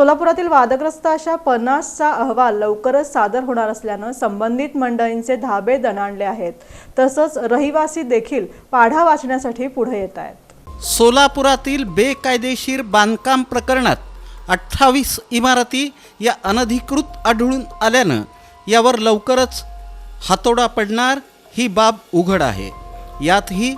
सोलापुरातील वादग्रस्त अशा पन्नासचा अहवाल लवकरच सादर होणार असल्यानं संबंधित मंडळींचे धाबे दणाणले आहेत. तसंच रहिवासी देखील पाढा वाचण्यासाठी पुढे येत आहेत. सोलापुरातील बेकायदेशीर बांधकाम प्रकरणात अठ्ठावीस इमारती या अनधिकृत आढळून आल्यानं यावर लवकरच हातोडा पडणार ही बाब उघड आहे. यातही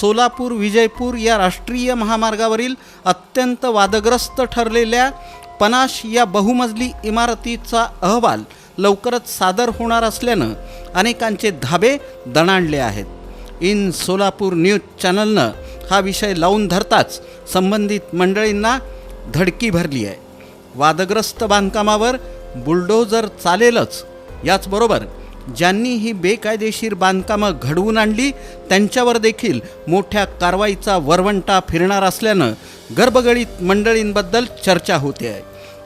सोलापूर विजयपूर या राष्ट्रीय महामार्गावरील अत्यंत वादग्रस्त ठरलेल्या पनाश या बहुमजली इमारतीचा अहवाल लवकरच सादर होणार असल्यानं अनेकांचे धाबे दणाणले आहेत. इन सोलापूर न्यूज चॅनलनं हा विषय लावून धरताच संबंधित मंडळींना धडकी भरली आहे. वादग्रस्त बांधकामावर बुलडोजर चालेलच याचबरोबर ज्यांनी ही बेकायदेशीर बांधकामं घडवून आणली त्यांच्यावर देखील मोठ्या कारवाईचा वरवंटा फिरणार असल्यानं गर्भगळीत मंडळींबद्दल चर्चा होते. आहे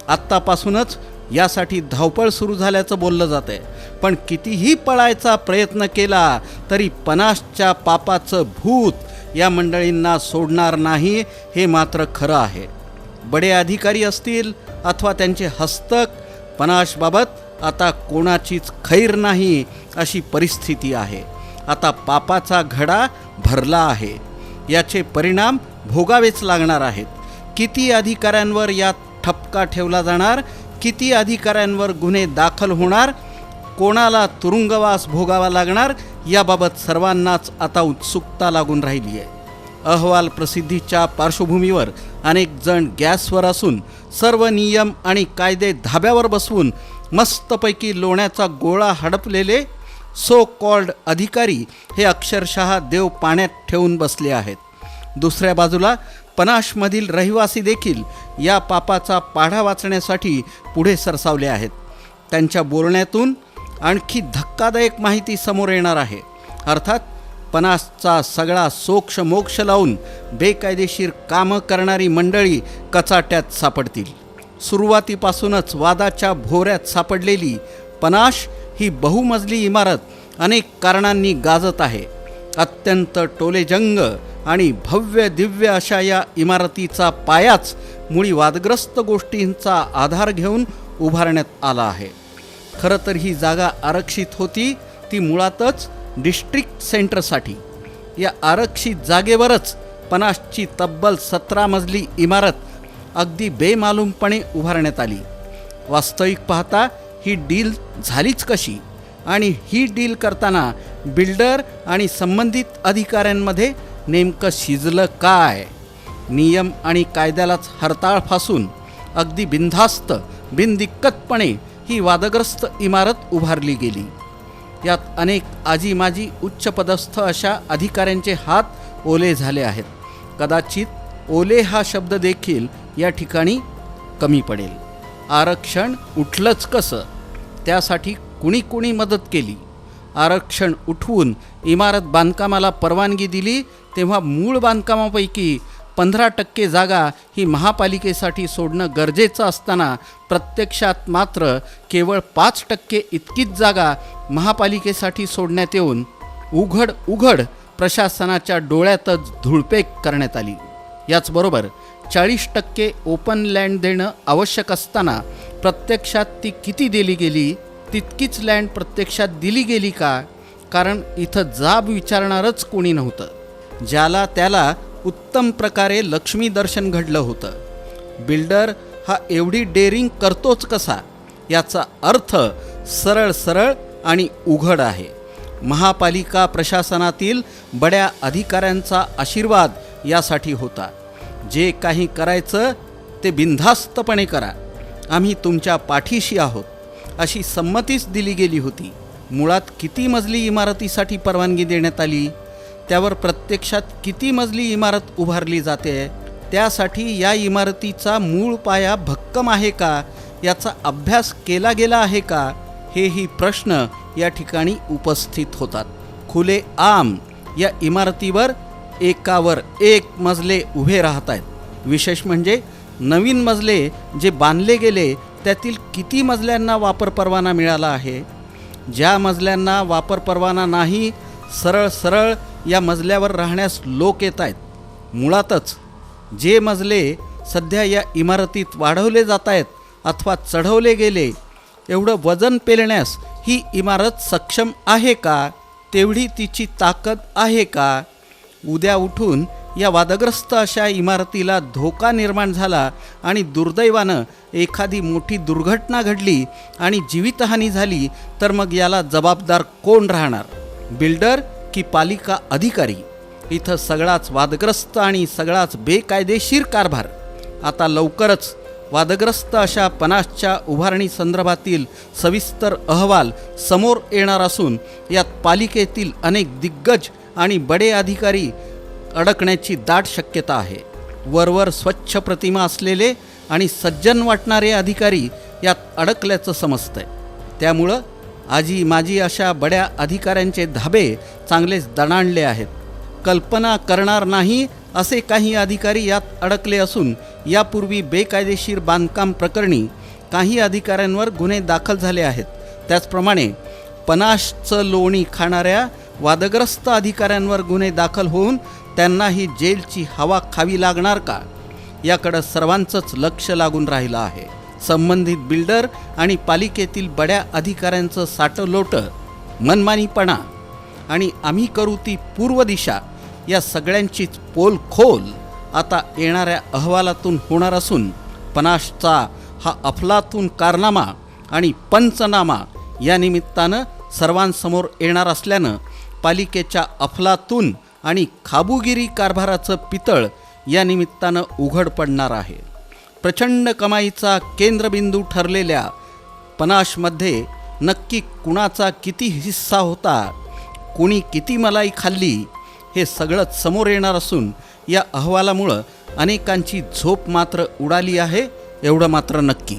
आत्तापासूनच यासाठी धावपळ सुरू झाल्याचं बोललं जात आहे पण कितीही पळायचा प्रयत्न केला तरी पनासच्या पापाचं भूत या मंडळींना सोडणार नाही हे मात्र खरं आहे. बडे अधिकारी असतील अथवा त्यांचे हस्तक पनाशबाबत आता कोणाचीच खैर नाही अशी परिस्थिती आहे. आता पापाचा घडा भरला आहे. याचे परिणाम भोगावेच लागणार आहेत. किती अधिकाऱ्यांवर यात ठपका ठेवला जाणार? किती अधिकाऱ्यांवर गुन्हे दाखल होणार? कोणाला तुरुंगवास भोगावा लागणार? याबाबत सर्वांनाच आता उत्सुकता लागून राहिली आहे. अहवाल प्रसिद्धीच्या पार्श्वभूमीवर अनेक जण गॅसवर असून सर्व नियम आणि कायदे धाब्यावर बसवून मस्तपैकी लोण्याचा गोळा हडपलेले सो कॉल्ड अधिकारी हे अक्षरशः देव पाण्यात ठेवून बसले आहेत. दुसऱ्या बाजूला पनाशमधील रहिवासी देखील या पापाचा पाढा वाचण्यासाठी पुढे सरसावले आहेत. त्यांच्या बोलण्यातून आणखी धक्कादायक माहिती समोर येणार आहे. अर्थात पनासचा सगळा सोक्ष मोक्ष लावून बेकायदेशीर कामं करणारी मंडळी कचाट्यात सापडतील. सुरुवातीपासूनच वादाच्या भोऱ्यात सापडलेली पनाश ही बहुमजली इमारत अनेक कारणांनी गाजत आहे. अत्यंत टोलेजंग आणि भव्य दिव्य अशा या इमारतीचा पायाच मुळी वादग्रस्त गोष्टींचा आधार घेऊन उभारण्यात आला आहे. खरं तर ही जागा आरक्षित होती ती मुळातच डिस्ट्रिक्ट सेंटरसाठी. या आरक्षित जागेवरच पनासची तब्बल सतरा मजली इमारत अगदी बेमालूमपणे उभारण्यात आली. वास्तविक पाहता ही डील झालीच कशी? आणि ही डील करताना बिल्डर आणि संबंधित अधिकाऱ्यांमध्ये नेमकं शिजलं काय? नियम आणि कायद्यालाच हरताळ फासून अगदी बिनधास्त बिनदिक्कतपणे ही वादग्रस्त इमारत उभारली गेली. यात अनेक आजीमाजी उच्चपदस्थ अशा अधिकाऱ्यांचे हात ओले झाले आहेत. कदाचित ओले हा शब्द देखील या ठिकाणी कमी पडेल. आरक्षण उठलंच कसं? त्यासाठी कुणी कुणी मदत केली? आरक्षण उठवून इमारत बांधकामाला परवानगी दिली तेव्हा मूळ बांधकामापैकी पंधरा टक्के जागा ही महापालिकेसाठी सोडणं गरजेचं असताना प्रत्यक्षात मात्र केवळ पाच टक्के इतकीच जागा महापालिकेसाठी सोडण्यात येऊन उघड उघड प्रशासनाच्या डोळ्यातच धुळपेक करण्यात आली. याचबरोबर चाळीस टक्के ओपन लँड देणं आवश्यक असताना प्रत्यक्षात ती किती दिली गेली तितकीच लँड प्रत्यक्षात दिली गेली का? कारण इथं जाब विचारणारच कोणी नव्हतं ज्याला त्याला उत्तम प्रकारे लक्ष्मी दर्शन घडलं होतं. बिल्डर हा एवढी डेअरिंग करतोच कसा? याचा अर्थ सरळ सरळ आणि उघड आहे. महापालिका प्रशासनातील बड्या अधिकाऱ्यांचा आशीर्वाद यासाठी होता. जे काही करायचं ते बिनधास्तपणे करा. आम्ही तुमच्या पाठीशी आहोत. अशी संमतीच दिली गेली होती. मुळात किती मजली इमारतीसाठी परवानगी देण्यात आली? त्यावर प्रत्यक्षात किती मजली इमारत उभारली जाते? त्यासाठी या इमारतीचा मूळ पाया भक्कम आहे का? याचा अभ्यास केला गेला आहे का? हेही प्रश्न या ठिकाणी उपस्थित होतात. खुले आम या इमारतीवर एकावर एक मजले उभे राहत आहेत. विशेष म्हणजे नवीन मजले जे बांधले गेले त्यातील किती मजल्यांना वापर परवाना मिळाला आहे? ज्या मजल्यांना वापर परवाना नाही सरळ सरळ या मजल्यावर राहण्यास लोक येत आहेत. मुळातच जे मजले सध्या या इमारतीत वाढवले जात आहेत अथवा चढवले गेले एवढं वजन पेलण्यास ही इमारत सक्षम आहे का? तेवढी तिची ताकद आहे का? उद्या उठून या वादग्रस्त अशा इमारतीला धोका निर्माण झाला आणि दुर्दैवानं एखादी मोठी दुर्घटना घडली आणि जीवितहानी झाली तर मग याला जबाबदार कोण राहणार? बिल्डर की पालिका अधिकारी? इथं सगळाच वादग्रस्त आणि सगळाच बेकायदेशीर कारभार. आता लवकरच वादग्रस्त अशा पनासच्या उभारणी संदर्भातील सविस्तर अहवाल समोर येणार असून यात पालिकेतील अनेक दिग्गज आणि बडे अधिकारी अडकण्याची दाट शक्यता आहे. वरवर स्वच्छ प्रतिमा असलेले आणि सज्जन वाटणारे अधिकारी यात अडकल्याचं समजतंय. त्यामुळं आजी माजी अशा बड्या अधिकाऱ्यांचे धाबे चांगलेच दणाणले आहेत. कल्पना करणार नाही असे काही अधिकारी यात अडकले असून यापूर्वी बेकायदेशीर बांधकाम प्रकरणी काही अधिकाऱ्यांवर गुन्हे दाखल झाले आहेत. त्याचप्रमाणे पनाशचं लोणी खाणाऱ्या वादग्रस्त अधिकाऱ्यांवर गुन्हे दाखल होऊन त्यांनाही जेलची हवा खावी लागणार का? याकडं सर्वांचंच लक्ष लागून राहिलं आहे. संबंधित बिल्डर आणि पालिकेतील बड्या अधिकाऱ्यांचं साटलोटं मनमानीपणा आणि आम्ही करू ती पूर्व दिशा या सगळ्यांचीच पोल खोल आता येणाऱ्या अहवालातून होणार असून पनाशचा हा अफलातून कारनामा आणि पंचनामा या निमित्तानं सर्वांसमोर येणार असल्यानं पालिकेच्या अफलातून आणि खाबुगिरी कारभाराचं पितळ या निमित्तानं उघड पडणार आहे. प्रचंड कमाईचा केंद्रबिंदू ठरलेल्या पनाशमध्ये नक्की कुणाचा किती हिस्सा होता कुणी किती मलाई खाल्ली हे सगळंच समोर येणार असून या अहवालामुळं अनेकांची झोप मात्र उडाली आहे एवढं मात्र नक्की.